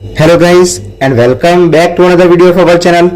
Hello guys and welcome back to another video for channel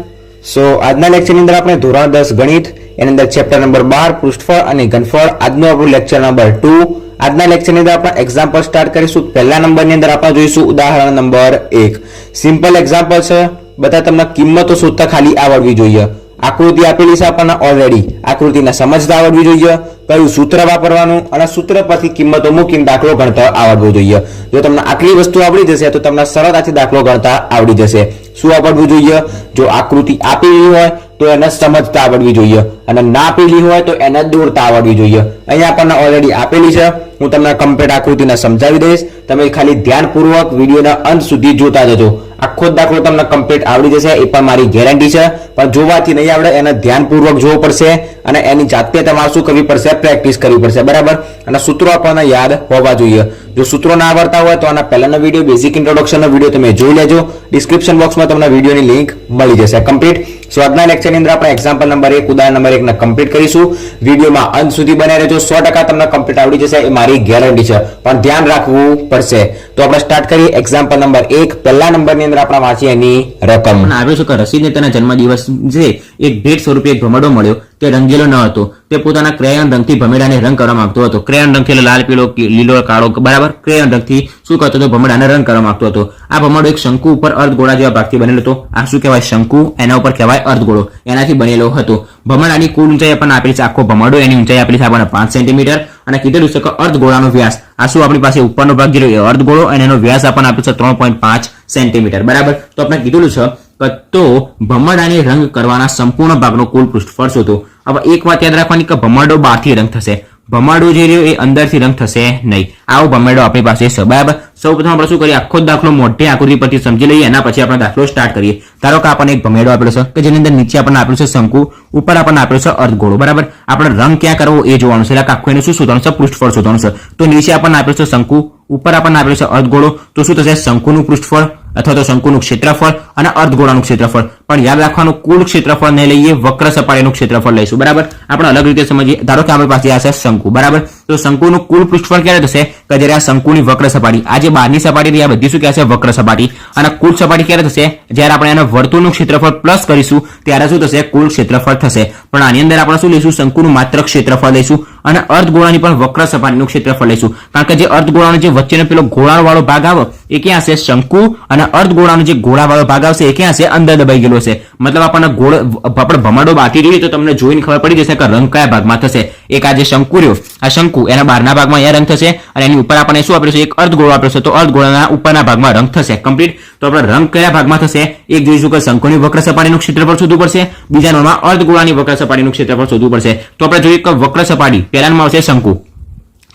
so આજના લેક્ચરની અંદર આપણે ધોરણ દસ ગણિત, એની અંદર ચેપ્ટર નંબર બાર, પૃષ્ઠફળ અને ઘનફળ, આજનું આપણું લેક્ચર નંબર ટુ આજના લેક્ચરની અંદર આપણે એક્ઝામ્પલ સ્ટાર્ટ કરીશું. પહેલા નંબરની અંદર આપણે જોઈશું ઉદાહરણ નંબર એક. સિમ્પલ એક્ઝામ્પલ છે. બધા તમને કિંમતો શોધતા ખાલી આવડવી જોઈએ. આકૃતિ આપેલી છે આપણને ઓલરેડી આકૃતિને સમજતા આવડવી જોઈએ, કયું સૂત્ર વાપરવાનું અને સૂત્ર પરથી કિંમતો મૂકીને દાખલો ગણતા આવડવું જોઈએ. જો તમને આટલી વસ્તુ આવડી જશે, તો તમને સરળતાથી દાખલો ગણતા આવડી જશે. શું આવડવું જોઈએ? જો આકૃતિ આપેલી હોય, તો એને સમજતા આવડવી જોઈએ. અને ના આપેલી હોય, તો એને દોરતા આવડવી જોઈએ. અહીંયા આપણને ઓલરેડી આપેલી છે. હું તમને કમ્પ્લીટ આકૃતિને સમજાવી દઈશ. તમે ખાલી ધ્યાનપૂર્વક વિડીયોના અંત સુધી જોતા જજો. આખો દાખલો તમને કમ્પ્લીટ આવડી જશે, એ પણ મારી ગેરંટી છે. પણ જોવાથી નહીં આવડે, એને ધ્યાનપૂર્વક જોવું પડશે અને એની જાતે તમારે શું કરવી પડશે પ્રેક્ટિસ કરવી પડશે, બરાબર? અને સૂત્રો આપણને યાદ હોવા જોઈએ. જો સૂત્રો ના આવડતા હોય, તો આના પહેલાનો વીડિયો બેઝિક ઇન્ટ્રોડક્શનનો વીડિયો તમે જોઈ લેજો. ડિસ્ક્રિપ્શન બોક્સમાં તમને વિડીયોની લિંક મળી જશે. કમ્પ્લીટ સો આજના લેક્ચરની અંદર આપણે એક્ઝામ્પલ નંબર એક, ઉદાહરણ નંબર એકને કમ્પ્લીટ કરીશું. વિડીયોમાં અંત સુધી બનાવી રહેજો. સો ટકા તમને કમ્પ્લીટ આવડી જશે. એ મારી ગેરંટી છે. પણ ધ્યાન રાખવું પડશે. તો આપણે સ્ટાર્ટ કરીએ. એક્ઝામ્પલ નંબર એક, પહેલા નંબરની અંદર આપણે વાંચીએ એની રકમ. આવ્યો છે કે રસીદને તેના જન્મદિવસ છે એક ભેટ સ્વરૂપે એક ભમડો મળ્યો. તે રંગેલો ન હતો. તે પોતાના ક્રેયન રંગથી ભમેડાને રંગ કરવા માંગતો હતો. ક્રેયન એટલે લાલ, પીળો લીલો, કાળો બરાબર? ક્રેયન રંગથી શું કરતો હતો? ભમડાને રંગ કરવા માંગતો હતો. આ ભમાડો એક શંકુ ઉપર અર્ધગોળા જેવા ભાગથી બનેલો હતો. આ શું કહેવાય? શંકુ એના ઉપર કહેવાય અર્ધગોળો. એનાથી બનેલો હતો. ભમાડાની કુલ ઊંચાઈ આપણને આપેલી છે આખો ભમાડો. એની ઊંચાઈ આપેલી છે આપણને પાંચ સેન્ટીમીટર અને કીધેલું છે કે અર્ધગોળાનો વ્યાસ. આ શું આપણી પાસે ઉપરનો ભાગ જે રહ્યો અર્ધગોળો અને એનો વ્યાસ આપણને આપ્યો છે ત્રણ પોઈન્ટ પાંચ સેન્ટીમીટર. બરાબર? તો આપણે કીધેલું છે તો ભમરડાને રંગ કરવાના સંપૂર્ણ ભાગનો કુલ પૃષ્ઠફળ શોધો. હવે એક વાત યાદ રાખવાની કે ભમરડો બહારથી રંગ થશે. ભમરડો જે રહ્યો એ અંદરથી રંગ થશે નહીં. આવો ભમરડો આપણી પાસે છે. બરાબર? સૌ પ્રથમ આપણે શું કરીએ? આખો દાખલો મોટી આકૃતિ પરથી સમજી લઈએ એના પછી આપણે દાખલો સ્ટાર્ટ કરીએ. ધારો કે આપણને એક ભમેડો આપેલો છે કે જેની અંદર નીચે આપણને આપેલું છે શંકુ, ઉપર આપણને આપેલો છે અર્ધગોળો. બરાબર? આપણે રંગ ક્યાં કરવો એ જોવાનું છે. એટલે આખું એનું શું શોધવાનું છે? પૃષ્ઠફળ શોધવાનું છે. તો નીચે આપણને આપેલું છે શંકુ, ઉપર આપણને આપેલું છે અર્ધગોળો. તો શું થશે? શંકુનું પૃષ્ઠફળ. અથવા તો શંકુનું ક્ષેત્રફળ અને અર્ધગોળાનું ક્ષેત્રફળ. પણ યાદ રાખવાનું, કુલ ક્ષેત્રફળ ને લઈએ, વક્ર સપાટીનું ક્ષેત્રફળ લઈશું. બરાબર? આપણે અલગ રીતે સમજીએ. ધારો કે આપણી પાસે આ છે શંકુ. બરાબર? તો શંકુનું કુલ પૃષ્ઠફળ ક્યારે થશે? કે જ્યારે આ શંકુની વક્ર સપાટી, આ જે બહારની સપાટી રહી આ બધી શું કહેશે વક્ર સપાટી. અને કુલ સપાટી ક્યારે થશે? જ્યારે આપણે એના વર્તુળનું ક્ષેત્રફળ પ્લસ કરીશું, ત્યારે શું થશે? કુલ ક્ષેત્રફળ થશે. પણ આની અંદર આપણે શું લઈશું? શંકુનું માત્ર ક્ષેત્રફળ લઈશું. અને અર્ધગોળાની પણ વક્ર સપાટીનું ક્ષેત્રફળ લઈશું. કારણ કે જે અર્ધગોળાનો જે વચ્ચેનો પેલો ગોળાવાળો ભાગ આવે, એ ક્યાં હશે? શંકુ. અને અર્ધગોળાનો જે ગોળાવાળો ભાગ આવશે, એ ક્યાં હશે? અંદર દબાઈ ગયેલો છે મતલબ આપણને ગોળ, આપણે ભમાડો બાકી જોઈએ તો તમને જોઈને ખબર પડી જશે કે રંગ કયા ભાગમાં થશે. એક આ જે શંકુ રહ્યો, આ શંકુ, એના બહારના ભાગમાં અહીંયા રંગ થશે અને એની ઉપર આપણે શું આપેલું છે? એક અર્ધગોળો આપેલો છે. તો અર્ધગોળાના ઉપરના ભાગમાં રંગ થશે. કમ્પ્લીટ તો આપણે રંગ કયા ભાગમાં થશે? એક જોઈશું કે શંકુની વક્ર સપાટીનું ક્ષેત્રફળ શોધવું પડશે. બીજા નંબરમાં અર્ધગોળાની વક્ર સપાટીનું ક્ષેત્રફળ શોધવું પડશે. તો આપણે જોઈએ કે વક્ર સપાટી પહેલા નંબરમાં આવશે શંકુ.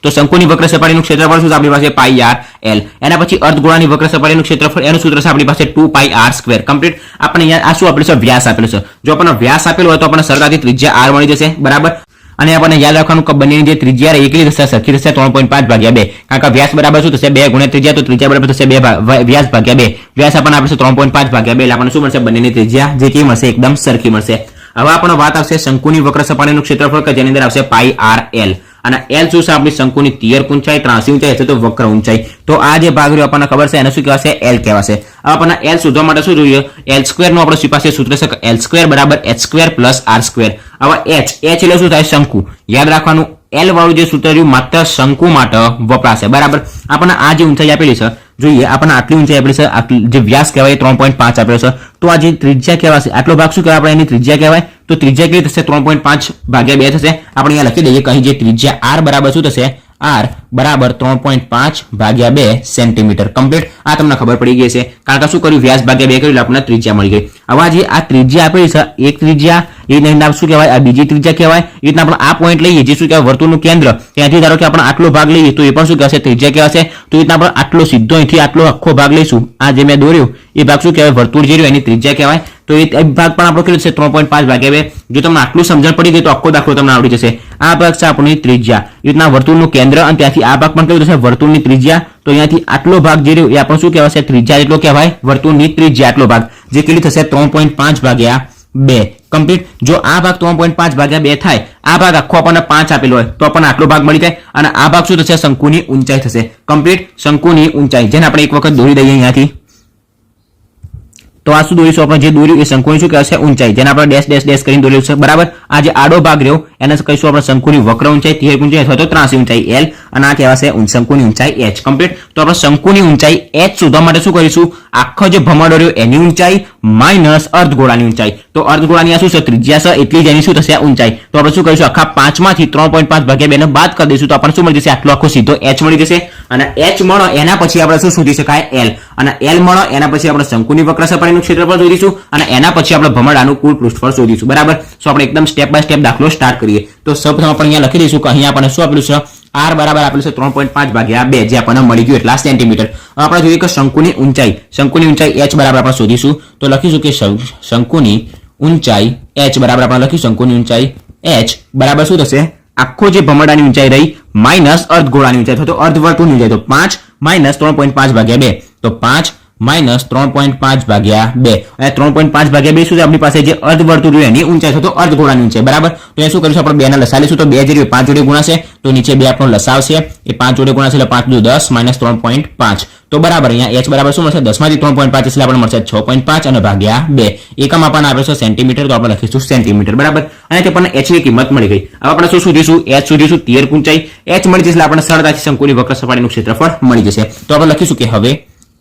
તો શંકુની વક્ર સપાટીનું ક્ષેત્રફળ શું આપણી પાસે પાઈ આર એલ એના પછી અર્ધગોળાની વક્ર સપાટીનું ક્ષેત્રફળ, એનું સૂત્ર છે આપણી પાસે two pi R square complete આપણે આ શું આપેલું છે? વ્યાસ આપેલો છે. જો આપણને વ્યાસ આપેલો હોય તો આપણને સરળતાથી ત્રિજ્યા આર મળી જશે. બરાબર? અને આપણને યાદ રાખવાનું કે બંનેની જે ત્રિજ્યા રહે, એકલી થશે સરખી થશે ત્રણ પોઈન્ટ પાંચ ભાગ્યા બે. કારણ કે વ્યાસ બરાબર શું થશે? બે ગુણ્યા ત્રિજ્યા, તો ત્રિજ્યા બરાબર થશે બે વ્યાસ ભાગ્યા બે. વ્યાસ આપણને આપણે ત્રણ પોઈન્ટ પાંચ ભાગ્યા બે. એટલે આપણને શું મળશે? બંનેની ત્રિજ્યા જે કેવી મળશે, એકદમ સરખી મળશે. હવે આપણો વાત આવશે શંકુની વક્ર સપાટીનું ક્ષેત્રફળ કે જેની અંદર આવશે પાઈ આર એલ અને એલ શું છે આપણી શંકુની તિયર ઊંચાઈ ત્રાસી ઊંચાઈ એટલે તો વક્ર ઊંચાઈ. તો આ જે ભાગ રહ્યો આપણને ખબર છે, એને શું કહેવાશે? એલ કહેવાશે. હવે આપણને એલ શોધવા માટે શું જોઈએ? એલ સ્ક્વેરનું આપણે પાસે સૂત્ર છે એલ સ્ક્વેર બરાબર H square plus R square. હવે એચ એચ એટલે શું થાય? શંકુ. યાદ રાખવાનું એલ વાળું જે સૂત્ર રહ્યું માત્ર શંકુ માટે વપરાશે. બરાબર? આપણને આ જે ઊંચાઈ આપેલી છે, જોઈએ, આપણને આટલી ઊંચાઈ આપેલી છે જે વ્યાસ કહેવાય ત્રણ પોઈન્ટ પાંચ આપેલો છે. તો આ જે ત્રિજ્યા કહેવાશે, આટલો ભાગ શું કહેવાય આપણે? એની ત્રિજ્યા કહેવાય. તો ત્રિજ્યા કેટલી થશે? ત્રણ પોઈન્ટ પાંચ ભાગ્યા બે થશે. આપણે અહીંયા લખી દઈએ કે અહીં જે ત્રિજ્યા આર બરાબર શું થશે? આર બરાબર ત્રણ પોઈન્ટ પાંચ ભાગ્યા બે સેન્ટીમીટર કમ્પ્લીટ. આ તમને ખબર પડી ગઈ છે કારણ કે શું કર્યું? વ્યાસ ભાગ્યા બે કર્યું આપણને ત્રિજ્યા મળી ગઈ. આવા જે આ ત્રિજ્યા આપેલી છે, એક ત્રિજ્યા, એ નામ શું કહેવાય? આ બીજી ત્રિજ્યા કહેવાય. એ રીતના આપણે આ પોઈન્ટ લઈએ, જે શું કહેવાય? વર્તુળનું કેન્દ્ર. ત્યાંથી ધારો કે આપણે આટલો ભાગ લઈએ, તો એ પણ શું કહેશે ત્રિજ્યા કહેવાશે. તો એ રીતના આપણે આટલો સીધો અહીંથી આટલો આખો ભાગ લઈશું. આ જે મેં દોર્યો, એ ભાગ શું કહેવાય? વર્તુળ જે રહ્યું, એની ત્રિજ્યા કહેવાય. તો એ ભાગ પણ આપણો કેટલો છે, ત્રણ પોઈન્ટ પાંચ ભાગ્યા બે જો તમને આટલું સમજણ પડી ગઈ તો આખો દાખલો તમને આવડી જશે. આ ભાગ છે આપણી ત્રિજ્યા. એ રીતના વર્તુળનું કેન્દ્ર અને ત્યાંથી આ ભાગ પણ કેવું થશે? વર્તુળની ત્રિજ્યા. તો અહીંયાથી આટલો ભાગ જે રહ્યો એ આપણે શું કહેવાશે? ત્રિજ્યા એટલો કહેવાય, વર્તુળની ત્રિજ્યા આટલો ભાગ. જે કેટલી થશે? ત્રણ પોઈન્ટ પાંચ ભાગ્યા બે. કમ્પ્લીટ જો આ ભાગ ત્રણ પોઈન્ટ પાંચ ભાગ્યા બે થાય, આ ભાગ આખો આપણને પાંચ આપેલો હોય, તો આપણને આટલો ભાગ મળી જાય. અને આ ભાગ શું થશે? શંકુની ઊંચાઈ થશે. કમ્પ્લીટ શંકુની ઊંચાઈ. જેને આપણે એક વખત દોરી દઈએ અહીંયાથી. તો આ શું દોરીશું આપણે? જે દોર્યું એ શંકુની શું કહેવાશે? ઊંચાઈ. જેને આપણે ડેશ ડેશ ડેશ કરીને દોર્યું છે. બરાબર? આ જે આડો ભાગ રહ્યો, એને કહીશું આપણે? શંકુની વક્ર ઊંચાઈ તિર્યક ઊંચાઈ અથવા તો ત્રાસી ઊંચાઈ એલ અને આ કહેવાશે શંકુની ઊંચાઈ એચ કમ્પ્લીટ તો આપણે શંકુની ઊંચાઈ એચ શોધવા માટે શું કરીશું? આખો જે ભમરડો રહ્યો એની ઊંચાઈ માઇનસ અર્ધગોળાની ઊંચાઈ. તો અર્ધગોળાની આ શું છે? ત્રિજ્યા છે, એટલી જ એની શું થશે? ઊંચાઈ. તો આપણે શું કરીશું? આખા પાંચમાંથી ત્રણ પોઈન્ટ પાંચ ભાગ્યા બેને બાદ કરી દઈશું. તો આપણને શું મળી જશે? આટલો આખો સીધો એચ મળી જશે. અને એચ મળો એના પછી આપણે શું શોધી શકાય? એલ અને એલ મળો એના પછી આપણે શંકુની વક્ર સપાટીનું ક્ષેત્રફળ શોધીશું અને એના પછી આપણે ભમરડાનું કુલ પૃષ્ઠફળ શોધીશું. બરાબર? સો આપણે એકદમ સ્ટેપ બાય સ્ટેપ દાખલો સ્ટાર્ટ કરીએ. તો સૌપ્રથમ આપણે અહીંયા લખી દઈશું કે અહીંયા આપણને શું આપેલું છે? આર બરાબર આપેલું છે ત્રણ પોઈન્ટ પાંચ ભાગ્યા બે, જે આપણને મળી ગયું એટલા સેન્ટીમીટર આપણે જોઈએ કે શંકુની ઊંચાઈ. શંકુની ઊંચાઈ એચ બરાબર આપણે શોધીશું. તો લખીશું કે શંકુની ઊંચાઈ એચ બરાબર આપણે લખીશું. શંકુની ઊંચાઈ એચ બરાબર શું થશે? આખો જે ભમરડાની ઊંચાઈ રહી માઇનસ અર્ધગોળાની ઊંચાઈ. તો અર્ધવર્તુળની ઊંચાઈ. તો પાંચ માઇનસ ત્રણ પોઈન્ટ પાંચ ભાગ્યા બે. તો પાંચ માઇનસ ત્રણ પોઈન્ટ પાંચ ભાગ્યા બે. અને ત્રણ પોઈન્ટ પાંચ ભાગ્યા બે શું છે? આપણી પાસે જે અર્ધવર્તુળ રહ્યું એની ઊંચાઈ છે, તો અર્ધગોળાની ઊંચાઈ. બરાબર? તો એ શું કરીશું? આપણે બેના લસા લઈશું, તો બે જે પાંચ જોડે ગુણાશે. તો નીચે બે આપણો લસાવશે એ પાંચ જોડે ગુણાશે એટલે પાંચ દુ દસ માઇનસ ત્રણ પોઈન્ટ પાંચ. તો બરાબર, અહીંયા એચ બરાબર શું મળશે? દસમાંથી ત્રણ પોઈન્ટ પાંચ એટલે આપણને મળશે છ પોઈન્ટ પાંચ અને ભાગ્યા બે. એકમ આપણને આપે છે સેન્ટીમીટર, તો આપણે લખીશું સેન્ટીમીટર. બરાબર? અને તે પણ એચની કિંમત મળી ગઈ. હવે આપણે શું શોધીશું? એચ શોધીશું તીર ઊંચાઈ. એચ મળી જશે એટલે આપણને સરળતાથી શંકુની વક્ર સપાટીનું ક્ષેત્રફળ મળી જશે. તો આપણે લખીશું કે હવે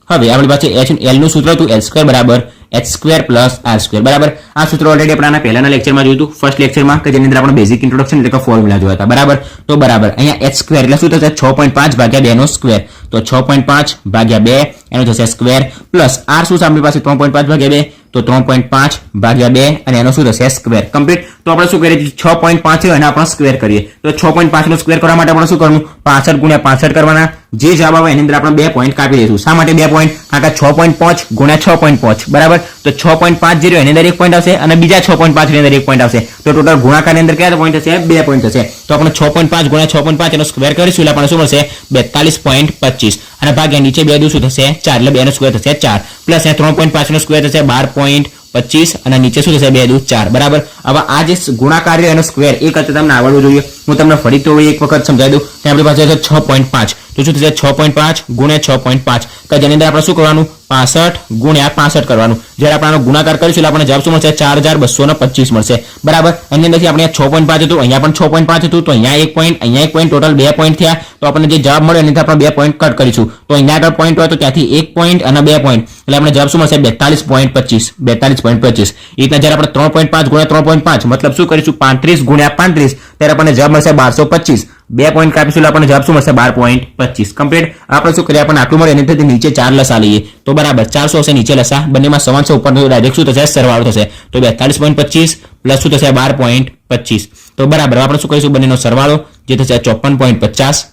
હવે આપણી પાસે એચ એલનું સૂત્ર હતું એલ સ્ક્વેર બરાબર. H square plus R square બરાબર? આ સૂત્ર ઓલરેડી આપણે આના પહેલાના લેક્ચરમાં જોયું હતું. ફર્સ્ટ લેક્ચરમાં કે જેની અંદર આપણે બેઝિક ઇન્ટ્રોડક્શન એટલે કે ફોર્મ્યુલા જોયા હતા. બરાબર? તો બરાબર. અહીંયા એચ સ્ક્વેર એટલે શું થશે? છ પોઈન્ટ પાંચ ભાગ્યા બે નો સ્ક્વેર તો છ પોઈન્ટ પાંચ ભાગ્યા બે, એનો થશે સ્ક્વેર પ્લસ આર શું છે? આપણી પાસે ત્રણ પોઈન્ટ પાંચ ભાગ્યા બે. તો ત્રણ પોઈન્ટ પાંચ ભાગ્યા બે, અને એનો શું થશે? સ્ક્વેર કમ્પ્લીટ તો આપણે શું કરીએ? છ પોઈન્ટ પાંચ એને આપણે સ્ક્વેર કરીએ. તો છ પોઈન્ટ પાંચ નો સ્ક્વેર કરવા માટે આપણે શું કરવું પાસઠ ગુણ્યા પાસઠ કરવાના. જે જવાબ આવે એની અંદર આપણે બે પોઈન્ટ કાપી દઈશું શા માટે બે પોઈન્ટ કારણ કે છ પોઈન્ટ પાંચ ગુણ્યા છ પોઈન્ટ પાંચ. બરાબર? તો છ પોઈન્ટ પાંચ જીરો એની અંદર એક પોઈન્ટ આવશે અને બીજા છ પોઈન્ટ પાંચની અંદર એક પોઈન્ટ આવશે. તો ટોટલ ગુણાકારની અંદર કયા પોઈન્ટ હશે? બે પોઈન્ટ હશે. તો આપણે છ પોઈન્ટ પાંચ ગુણ્યા છ પોઈન્ટ પાંચ એનો સ્ક્વેર કરીશું એટલે આપણને શું મળશે? બેતાલીસ પોઈન્ટ પચીસ. અને ભાગ્યા નીચે બે દુ શું થશે? ચાર. એટલે બે નો સ્ક્વેર થશે ચાર. પ્લસ ત્રણ પોઈન્ટ પાંચ નો સ્ક્વેર થશે બાર પોઈન્ટ પચીસ. અને નીચે શું થશે? બે દૂધ ચાર. બરાબર? હવે આ જે ગુણાકાર એનો સ્ક્વેર એક કરતા તમને આવડવું જોઈએ. હું તમને ફરી તો એક વખત સમજાવી દઉં. આપણી પાસે છે છ પોઈન્ટ પાંચ. તો શું થશે? છ પોઈન્ટ પાંચ ગુણ્યા છ પોઈન્ટ પાંચ. કે જેની અંદર આપણે શું કરવાનું? પાસઠ ગુણ્યા પાસઠ કરવાનું. જ્યારે આપણે આનો ગુણાકાર કરીશું, એટલે આપણને જવાબ શું મળશે? ચાર હજાર બસો પચીસ મળશે. બરાબર? એની અંદરથી આપણે છ પોઈન્ટ પાંચ હતું, અહીંયા પણ છ પોઈન્ટ પાંચ હતું, તો અહીંયા એક પોઈન્ટ, અહીંયા એક પોઈન્ટ, ટોટલ બે પોઈન્ટ થયા. તો આપણને જે જવાબ મળ્યો, એની આપણે બે પોઈન્ટ કટ કરીશું. તો અહીંયા આગળ પોઈન્ટ હોય તો ત્યાંથી એક પોઈન્ટ અને બે પોઈન્ટ. એટલે આપણે જવાબ શું મળશે? બેતાલીસ પોઈન્ટ પચીસ. બેતાલીસ પોઈન્ટ પચીસ. એ રીતના જ્યારે આપણે ત્રણ પોઈન્ટ પાંચ ગુણ્યા ત્રણ પોઈન્ટ પાંચ, મતલબ શું કરીશું? પાંત્રીસ ગુણ્યા પાંત્રીસ. ત્યારે આપણને જવાબ મળશે બારસો પચીસ. બે પોઈન્ટ કાપીશું આપણને જવાબ શું મળશે? બાર પોઈન્ટ પચીસ. કમ્પ્લીટ આપણે શું કરીએ આપણને આટલું મળે એની થતી નીચે ચાર લસા લઈએ. તો બરાબર ચારસો હશે, નીચે લસા. બંનેમાં સમાનસો ઉપર ડાયરેક્ટ શું થશે? સરવાળો થશે. તો બેતાલીસ પોઈન્ટ પચીસ પ્લસ શું થશે? બાર પોઈન્ટ પચીસ. તો બરાબર આપણે શું કરીશું? બંનેનો સરવાળો, જે થશે ચોપન પોઈન્ટ પચાસ,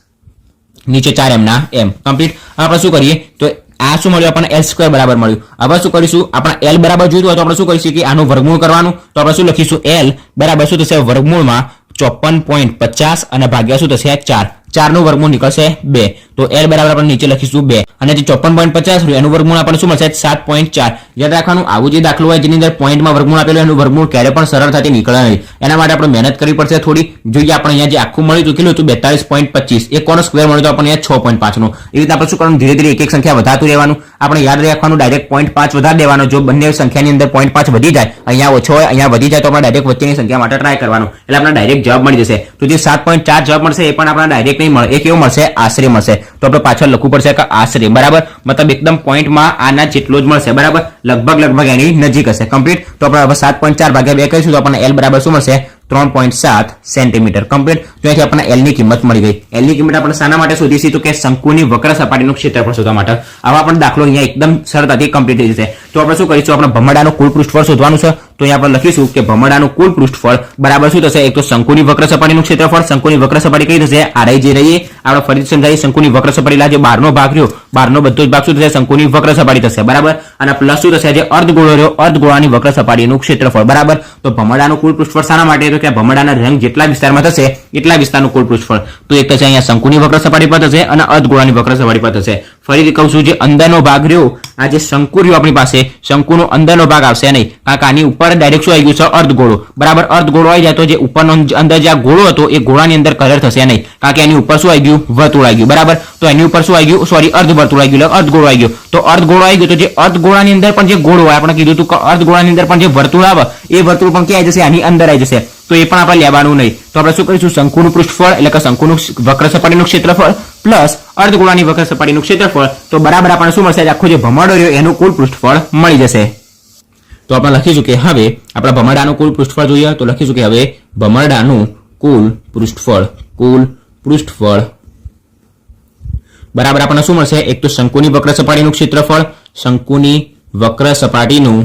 નીચે ચાર એમના એમ. કમ્પ્લીટ આપણે શું કરીએ? તો આ શું મળ્યું? આપણને એલ સ્ક્વેર બરાબર મળ્યું. હવે શું કરીશું? આપણે એલ બરાબર જોઈતું હોય તો આપણે શું કરીશું કે આનું વર્ગમૂળ કરવાનું. તો આપણે શું લખીશું? એલ બરાબર શું થશે? વર્ગમૂળમાં ચોપન પોઈન્ટ પચાસ અને ભાગ્યા શું થશે? ચાર. ચારનું વર્ગમૂળ નીકળશે બે. તો એલ બરાબર આપણે નીચે લખીશું બે. અને જે ચોપન પોઈન્ટ પચાસ રહ્યું, એનું વર્ગમૂળ આપણને શું મળશે? સાત પોઈન્ટ ચાર. યાદ રાખવાનું, આવું જે દાખલો હોય, જેની અંદર પોઈન્ટમાં વર્ગમૂળ આપેલું એનું વર્ગમૂળ ક્યારે પણ સરળતાથી નીકળે નહીં. એના માટે આપણે મહેનત કરવી પડશે થોડી. જોઈએ આપણે અહીંયા જે આખું મળ્યું હતું, કેટલું હતું? બેતાલીસ પોઈન્ટ પચીસ. એક કોનો સ્ક્વેર મળ્યો તો આપણને અહીંયા છ પોઈન્ટ પાંચનો એ રીતે આપણે શું કરવાનું? ધીરે ધીરે એક એક સંખ્યા વધારતું રહેવાનું. આપણે યાદ રાખવાનું ડાયરેક્ટ પોઈન્ટ પાંચ વધારી દેવાનો. જો બંને સંખ્યાની અંદર પોઈન્ટ પાંચ વધી જાય, અહીંયા ઓછો હોય, અહીંયા વધી જાય, તો આપણે ડાયરેક્ટ વચ્ચેની સંખ્યા માટે ટ્રાય કરવાનું. એટલે આપણે ડાયરેક્ટ જવાબ મળી જશે. તો જે સાત પોઈન્ટ ચાર જવાબ મળશે, એ પણ આપણા ડાયરેક્ટ નહીં મળે. એ કેવો મળશે? આશરે મળશે. તો આપણે પાછળ લખવું પડશે કે આશરે, બરાબર? મતલબ એકદમ પોઈન્ટમાં આના જેટલો જ મળશે, બરાબર? લગભગ લગભગ એની નજીક હશે. કમ્પ્લીટ તો આપણે હવે સાત પોઈન્ટ ચાર ભાગ્યા બે કહીશું તો આપણને એલ બરાબર શું મળશે? ત્રણ પોઈન્ટ સાત સેન્ટીમીટર. કમ્પ્લીટ તો અહીંથી આપણને એલની કિંમત મળી ગઈ. એલની કિંમત આપણે શાના માટે શોધીશું તો કે શંકુની વક્ર સપાટીનું ક્ષેત્રફળ શોધવા માટે. આવા પણ દાખલો અહીંયા એકદમ સરળતાથી કમ્પ્લીટ થઈ જશે. તો આપણે શું કરીશું? આપણે ભમરડાનું કુલ પૃષ્ઠફળ શોધવાનું છે. તો અહીં આપણે લખીશું કે ભમરડાનું કુલ પૃષ્ઠફળ બરાબર શું થશે? એક તો શંકુની વક્ર સપાટીનું ક્ષેત્રફળ. શંકુની વક્ર સપાટી કઈ થશે? આરઆઈ જે રહીએ આપણે ફરીથી સમજાવીએ, શંકુની વક્ર સપાટી જે બહારનો ભાગ રહ્યો બહારનો બધો જ ભાગ શું થશે? શંકુની વક્ર સપાટી થશે. બરાબર? અને પ્લસ શું થશે? જે અર્ધગોળો રહ્યો, અર્ધગોળાની વક્ર સપાટીનું ક્ષેત્રફળ. બરાબર? તો ભમરડાનું કુલ પૃષ્ઠફળ શાના માટે તો કે ભમરડાના રંગ જેટલા વિસ્તારમાં થશે, એટલા વિસ્તારનું કુલ પૃષ્ઠફળ. તો એક થશે અહીંયા શંકુની વક્ર સપાટી પર થશે અને અર્ધગોળાની વક્ર સપાટી પર થશે. ફરીથી કહું છું, જે અંદરનો ભાગ રહ્યો, આ જે શંકુ રહ્યો આપણી પાસે, શંકુનો અંદરનો ભાગ આવશે નહીં. કારણ કે આની ઉપર ડાયરેક્ટ શું આવી ગયું છે અર્ધગોળો. બરાબર, અર્ધગોળો આવી જાય તો જે ઉપરનો અંદર જે આ ગોળો હતો, એ ગોળાની અંદર કલર થશે નહીં. કારણ કે એની ઉપર શું આવી ગયું? વર્તુળ આવી ગયું. બરાબર? તો એની ઉપર શું આવી ગયું? સોરી અર્ધવર્તુળ આવી ગયું. અર્ધગોળો આવી ગયો. તો અર્ધગોળો આવી ગયો તો જે અર્ધગોળાની અંદર પણ જે ગોળો હોય, આપણે કીધું હતું કે અર્ધગોળાની અંદર પણ જે વર્તુળ આવે, એ વર્તુળ પણ ક્યાં આવી જશે? આની અંદર આવી જશે. તો એ પણ આપણે લેવાનું નહીં. તો આપણે શું કરીશું? શંકુનું પૃષ્ઠફળ એટલે કે શંકુનું વક્ર સપાટીનું ક્ષેત્રફળ પ્લસ અર્ધગોળાની વક્ર સપાટીનું ક્ષેત્રફળ. તો બરાબર આપણને શું મળશે? આખો જે ભમરડો રહ્યો એનું કુલ પૃષ્ઠફળ મળી જશે. તો આપણે લખીશું કે હવે આપણા ભમરડાનું કુલ પૃષ્ઠફળ જોઈએ. તો લખીશું કે હવે ભમરડાનું કુલ પૃષ્ઠફળ કુલ પૃષ્ઠફળ. બરાબર આપણને શું મળશે? એક તો શંકુની વક્ર સપાટીનું ક્ષેત્રફળ, શંકુની વક્ર સપાટીનું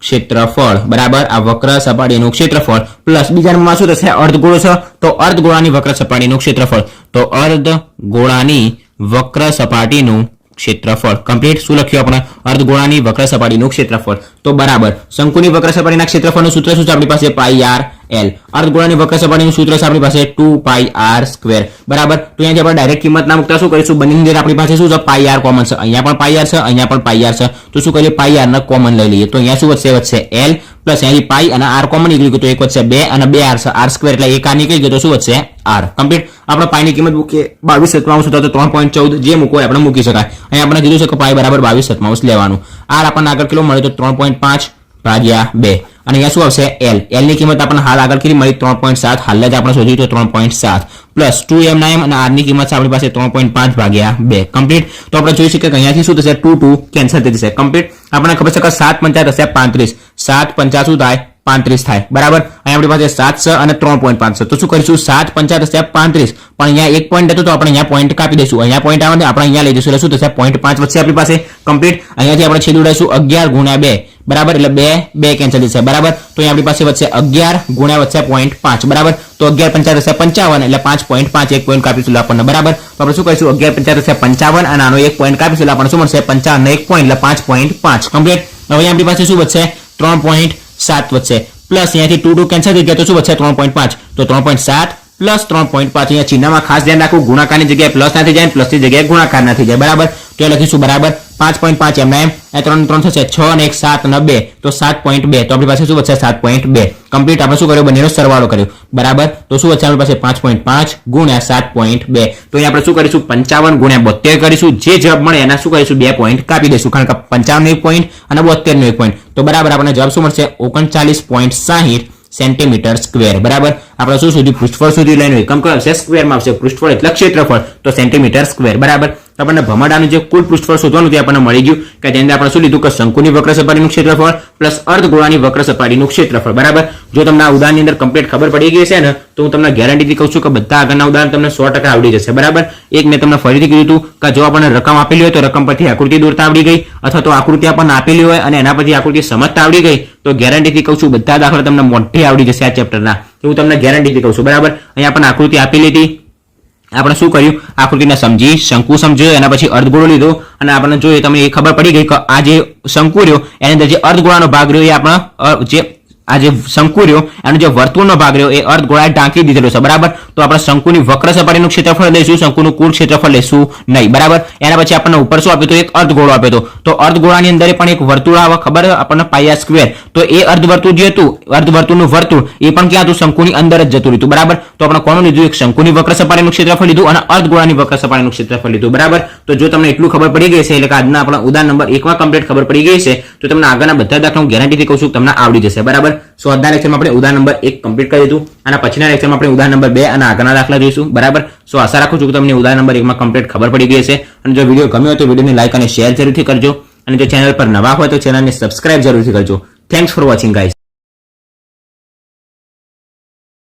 ક્ષેત્રફળ, બરાબર? આ વક્ર સપાટીનું ક્ષેત્રફળ પ્લસ બીજા નંબરમાં શું થશે? અર્ધગોળો છે. તો અર્ધગોળાની વક્ર સપાટીનું ક્ષેત્રફળ. તો અર્ધગોળાની વક્ર સપાટીનું ક્ષેત્રફળ. કમ્પ્લીટ શું લખ્યું આપણે? અર્ધગોળાની વક્ર સપાટીનું ક્ષેત્રફળ. તો બરાબર. શંકુની વક્ર સપાટીના ક્ષેત્રફળનું સૂત્ર શું છે? આપણી પાસે પાઈ આર એલ અર્ધગોળાની વક્ર સપાટીનું સૂત્ર છે? આપણી પાસે ટુ પાઈ આર સ્ક્વેર બરાબર? તો અહીંયાથી આપણે ડાયરેક્ટ કિંમત ના મૂકતા શું કરીશું? બંને અંદર આપણી પાસે શું છે? પાઈ આર કોમન છે. અહીંયા પણ પાઈ આર છે, અહીંયા પણ પાઈ આર છે. તો શું કરીએ? પાઈ આર ને કોમન લઈ લઈએ. તો અહીંયા શું વધશે? વધશે એલ પ્લસ અહીંથી પાઈ અને આર કોમન નીકળી ગયું તો એક વધશે બે અને બે આર આર સ્ક્વેર એટલે એક આર નીકળી ગયો તો શું વધશે? આર કમ્પ્લીટ આપણે પાઈની કિંમત મૂકીએ. બાવીસ સત્તાવન તો ત્રણ પોઈન્ટ ચૌદ જે મૂકવો આપણે મૂકી શકાય. અહીં આપણે કીધું છે કે પાઈ બરાબર બાવીસ સત્તાવન લેવાનું. આર આપણને આગળ કિલો મળે તો? ત્રણ પોઈન્ટ પાંચ. ભાગ્યા બે. અને અહીંયા શું આવશે? એલ એલની કિંમત આપણને હાલ આગળ કેટલી મળી? ત્રણ પોઈન્ટ સાત. હાલ જ આપણે શોધ્યું તો ત્રણ પોઈન્ટ સાત. પ્લસ ટુ એમ ના એમ અને આરની કિંમત છે આપણી પાસે ત્રણ પોઈન્ટ પાંચ ભાગ્યા બે. કમ્પ્લીટ તો આપણે જોઈ શકીએ કે અહીંયાથી શું થશે? ટુ ટુ કેન્સલ થઈ જશે. કમ્પ્લીટ આપણને ખબર છે કે સાત પંચા થશે પાંત્રીસ. સાત પંચા શું થાય? પાંત્રીસ થાય. બરાબર? અહીંયા આપણી પાસે સાત છ અને ત્રણ પોઈન્ટ પાંચ તો શું કરીશું? સાત પંચા થશે પાંત્રીસ. પણ અહીંયા એક પોઈન્ટ હતો તો આપણે અહીંયા પોઈન્ટ કાપી દઈશું. અહીંયા પોઈન્ટ આવે આપણે અહીંયા લઈ જઈશું. એટલે શું થશે? પોઈન્ટ પાંચ વધશે આપણી પાસે. કમ્પ્લીટ અહીંયાથી આપણે છેદ ઉડાઈશું અગિયાર ગુણ્યા બે. બરાબર? એટલે બે બે કેન્સલ થશે. બરાબર? તો અહીં આપણી પાસે વધશે અગિયાર ગુણ્યા વધશે પોઈન્ટ પાંચ. બરાબર? તો અગિયાર પંચાર થશે પંચાવન, એટલે પાંચ પોઈન્ટ પાંચ, એક પોઈન્ટ કાપીશું આપણને. બરાબર? તો આપણે શું કરીશું? અગિયાર પંચાર થશે પંચાવન, અને આનો એક પોઈન્ટ કાપીશું એટલે આપણને શું મળશે? પંચાવન એક પોઈન્ટ એટલે પાંચ પોઈન્ટ પાંચ. કમ્પ્લીટ હવે આપણી પાસે શું વધશે? ત્રણ પોઈન્ટ સાત વધશે. પ્લસ અહીંયાથી ટુ ટુ કેન્સલ થઈ ગયા, તો શું વધશે? ત્રણ પોઈન્ટ પાંચ. તો ત્રણ પોઈન્ટ સાત પ્લસ ત્રણ પોઈન્ટ પાંચ. અહીંયા ચિહ્નમાં ખાસ ધ્યાન રાખવું. ગુણાકારની જગ્યાએ પ્લસ ના થઈ જાય પ્લસની જગ્યાએ ગુણાકાર ના થઈ જાય. બરાબર? તો લખીશું બરાબર પાંચ પોઈન્ટ પાંચ એમએમ એમ એ ત્રણ ત્રણ થશે છ અને એક સાત અને બે, તો સાત પોઈન્ટ બે. તો આપણી પાસે શું વધશે? સાત પોઈન્ટ બે. કમ્પ્લીટ આપણે શું કર્યું? બંનેનો સરવાળો કર્યો. બરાબર? તો શું વધશે? આપણી પાસે પાંચ પોઈન્ટ પાંચ ગુણ્યા સાત પોઈન્ટ બે. તો અહીં આપણે શું કરીશું? પંચાવન ગુણ્યા બોતેર કરીશું. જે જવાબ મળે એના શું કરીશું? બે પોઈન્ટ કાપી દઈશું. કારણ કે પંચાવન એક પોઈન્ટ અને બોતેર નો એક પોઈન્ટ તો બરાબર આપણને જવાબ શું મળશે? ઓગણચાલીસ પોઈન્ટ સાહીઠ સેન્ટીમીટર સ્ક્વેર બરાબર? આપણે શું સુધી? પૃષ્ઠફળ સુધી લઈને એકમ કયો આવશે? સ્ક્વેરમાં આવશે. પૃષ્ઠફળ એટલે ક્ષેત્રફળ. તો સેન્ટીમીટર સ્ક્વેર બરાબર? આપણને ભમાડાનું જે કુલ પૃષ્ઠફળ શોધવાનું તે આપણને મળી ગયું કે જેની અંદર આપણે શું લીધું કે શંકુની વક્ર સપાટીનું ક્ષેત્રફળ પ્લસ અર્ધગોળાની વક્ર સપાટીનું ક્ષેત્રફળ. બરાબર? જો તમને આ ઉદાહરણની અંદર કમ્પ્લીટ ખબર પડી ગઈ છે ને, તો હું તમને ગેરંટીથી કહું છું કે બધા આગળના ઉદાહરણ તમને સો ટકા આવડી જશે. બરાબર? એક મેં તમને ફરીથી કીધું હતું કે જો આપણને રકમ આપેલી હોય તો રકમ પરથી આકૃતિ દોરતા આવડી ગઈ અથવા તો આકૃતિ આપણને આપેલી હોય અને એના પરથી આકૃતિ સમજતા આવડી ગઈ, તો ગેરંટીથી કહું છું બધા દાખલા તમને મોટી આવડી જશે આ ચેપ્ટરના હું તમને ગેરંટીથી કહું છું. બરાબર? અહીંયા પણ આકૃતિ આપેલી હતી. આપણે શું કર્યું? આકૃતિને સમજી, શંકુ સમજ્યો, એના પછી અર્ધગોળો લીધો. અને આપણને જોઈએ તમને એ ખબર પડી ગઈ કે આ જે શંકુ રહ્યો, એની અંદર જે અર્ધગોળાનો ભાગ રહ્યો, એ આપણા જે આ જે શંકુ રહ્યો, એનો જે વર્તુળનો ભાગ રહ્યો, એ અર્ધગોળાએ ઢાંકી દીધેલો છે, બરાબર? તો આપણે શંકુની વક્ર સપાટીનું ક્ષેત્રફળ લઈશું, શંકુનું કુલ ક્ષેત્રફળ લઈશું નહીં, બરાબર? એના પછી આપણને ઉપર શું આપ્યું તો એક અર્ધગોળો આપ્યો હતો. તો અર્ધગોળાની અંદર પણ એક વર્તુળ આવે, ખબર? આપણને પાયા સ્ક્વેર તો એ અર્ધવર્તુળ જે હતું અર્ધવર્તુળનું વર્તુળ, એ પણ ક્યાં હતું? શંકુની અંદર જ જતું રહ્યું બરાબર? તો આપણે કોનું લીધું? એક શંકુની વક્ર સપાટીનું ક્ષેત્રફળ લીધું અને અર્ધગોળાની વક્ર સપાટીનું ક્ષેત્રફળ લીધું, બરાબર? તો જો તમને એટલું ખબર પડી ગઈ છે એટલે કે આજના આપણા ઉદાહરણ નંબર એકમાં કમ્પ્લીટ ખબર પડી ગઈ છે તો તમને આગળના બધા દાખલા હું ગેરંટીથી કહું છું તમને આવડી જશે, બરાબર? સો આજના લેક્ચરમાં આપણે ઉદાહરણ નંબર એક કમ્પ્લીટ કરી દીધું અને પછીના લેક્ચરમાં આપણે ઉદાહરણ નંબર બે અને આગળના દાખલા જોઈશું. બરાબર? સો આશા રાખું છું કે તમને ઉદાહરણ નંબર એકમાં કમ્પ્લીટ ખબર પડી ગઈ છે અને જો વીડિયો ગમ્યો હોય તો વિડીયોને લાઇક અને શેર જરૂરથી કરજો. અને જો ચેનલ પર નવા હોય તો ચેનલને સબસ્ક્રાઇબ જરૂરથી કરજો. Thanks for watching guys